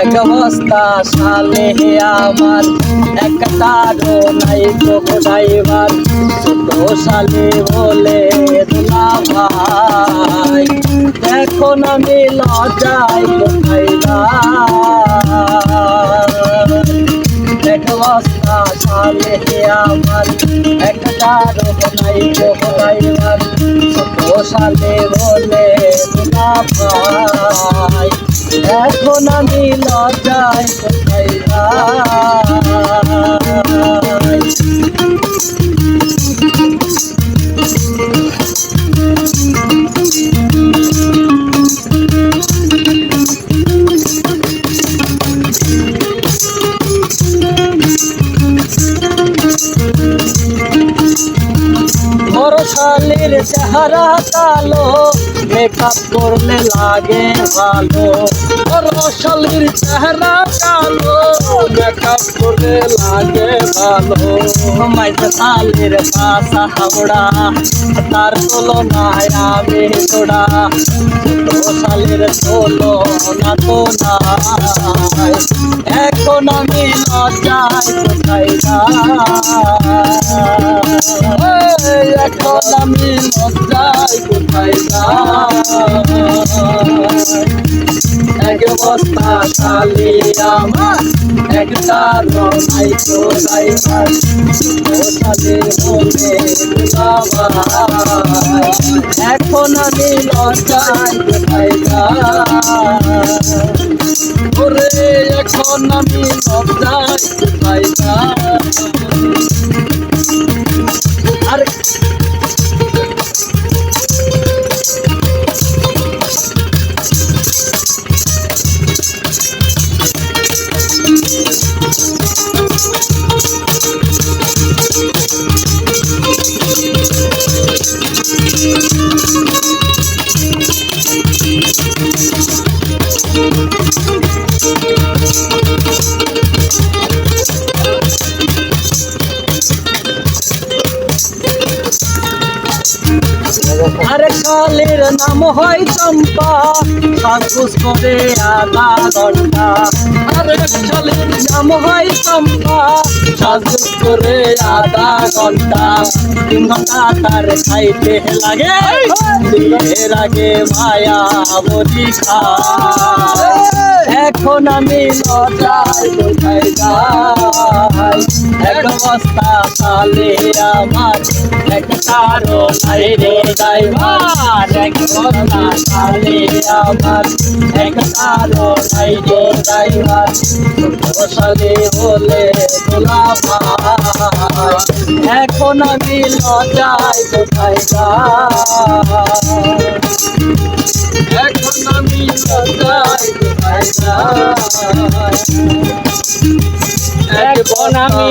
এক বস্তা সালে আমার একটারও নাই তো ড্রাইভার। ছোট সালে বলে দুলা ভাই এখন আমি লজাই কোথায় আমার একটারও নাই তো ড্রাইভার। ছোট সালে বলে ভাই এখন আমি লজ্জায় কোথায় বড় শালির চেহারা কালো, মেকআপ করলে লাগে ভালো। বড় শালির চেহারা কালো, মেকআপ করলে লাগে ভালো। মাইজ শালির পাশা হাওড়া, তার তুলনায় আমি তোড়া ছোট শালির তোলো না তো এখন আমি লজ্জায় কোথায় যাই? এখন আমি লজ্জায় কোথায় এক বস্তা খালি আমার একটা তো ড্রাইভার ও সাথে এখন আমি লজ্জায় কোথায় ওরে এখন আমি লজ্জায় আরে কালের নাম হয় চম্পা। সাজগুজ করে আধা ঘণ্টা। আরে কালের নাম হয় চম্পা। সাজগুজ করে আধা ঘণ্টা। তিন ঘণ্টা তার খাইতে লাগে। এর আগে মায়া বলি খা। এখন আমি লজাই কোথায় যাই বস্তা সালে আমার, এক নাই ড্রাইভার এক বস্তা আমার, এক তারো নাই ড্রাইভার সালে বলে তোলা ভাই এখন আমি লজাই কোথায় এখন আমি লজ্জায় কোথায় আমি?